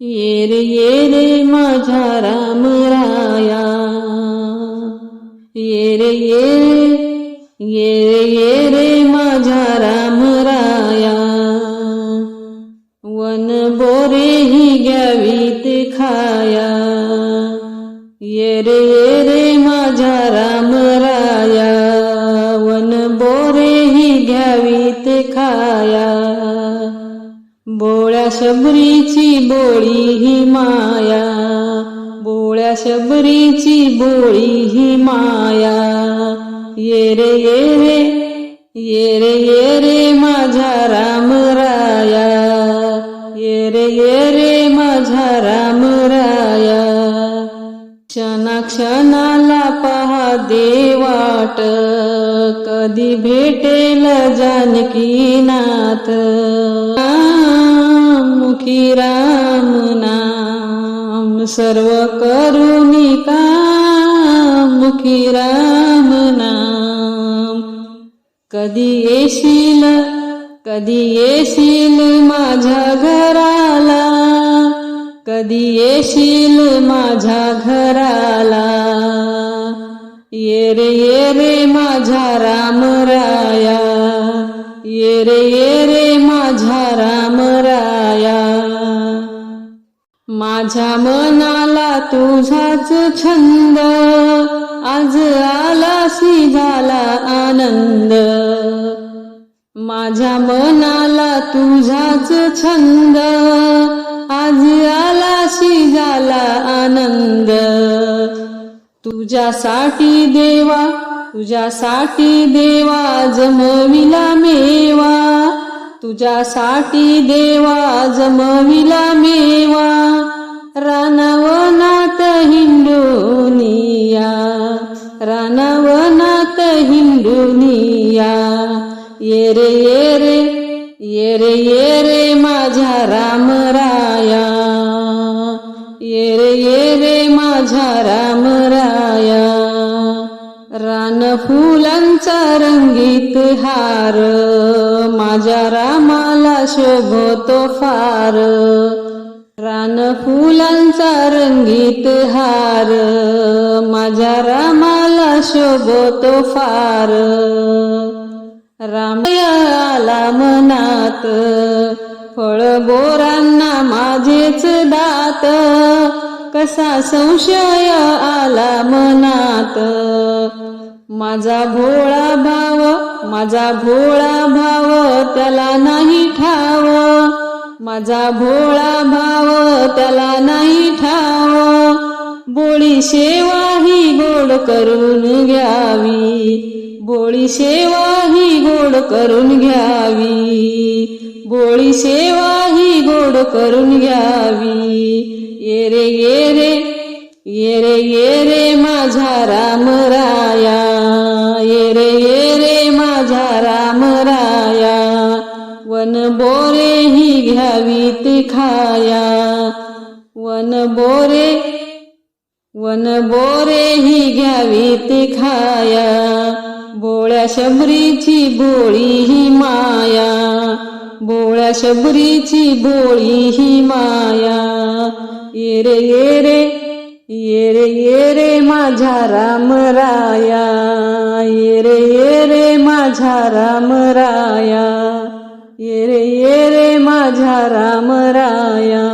ये रे ये रे माझ्या राम राया. ये रे ये रे ये रे ये रे राम राया. वन बोरे ही घ्यावीत खाया. ये रे ये रे राम राया. वन बोरे ही घ्यावीत खाया. बोळ्या शबरीची बोळी ही माया. बोळ्या शबरीची बोळी ही माया. ये रे ये रे ये रे ये रे माझा राम राया. ये रे ये रे माझा राम राया. क्षणा क्षणाला पहा देवाट. कधी भेटेल जानकी नाथ मुखी राम नाम सर्व करुणी मुखी राम नाम. कधी येशील कधी येशील माझ्या घराला? कधी येशील माझ्या घराला? ये रे ये रे माझ्या राम राया माझ्या मनाला तुझाच छंद. आज आलासी झाला आनंद. माझ्या मनाला तुझाच छंद. आज आलाशी झाला आनंद. तुझ्यासाठी देवा तुझ्यासाठी देवा तुझ्यासाठी देवा जमविला मेवा. रानवनात हिंडुनिया रानवनात हिंडुनिया ये रे ये रे ये रे ये रे माझ्या राम राया ये रे ये रे माझ्या रामराया. रान फुलांचा रंगीत हार. माझ्या रामाला शोभतो फार. रान फुलांचा रंगीत हार. माझ्या रामाला शोभतो फार. रामयाला मनात फळ बोरांना माझेच दात. कसा संशय आला मनात? माझा भोळा भाव माझा भोळा भाव त्याला नाही ठाव. माझा भोळा भाव त्याला नाही ठाव. बोळी शेवाही गोड करून घ्यावी. बोळी शेवाही गोड करून घ्यावी. बोळी शेवाही गोड करून घ्यावी. येरे येरे ये रे ये रे माझा राम राया ये रे ये रे माझा राम राया वन बोरे ही घ्यावी ती खाया वन बोरे वन बोरे ही घ्यावी ती खाया बोळ्या शबरीची बोळी ही माया बोळ्या शबरीची बोळी ही माया ये रे ये रे ये रे ये रे माझा राम राया. ये रे ये रे माझा राम राया. ये रे ये रे माझा राम राया.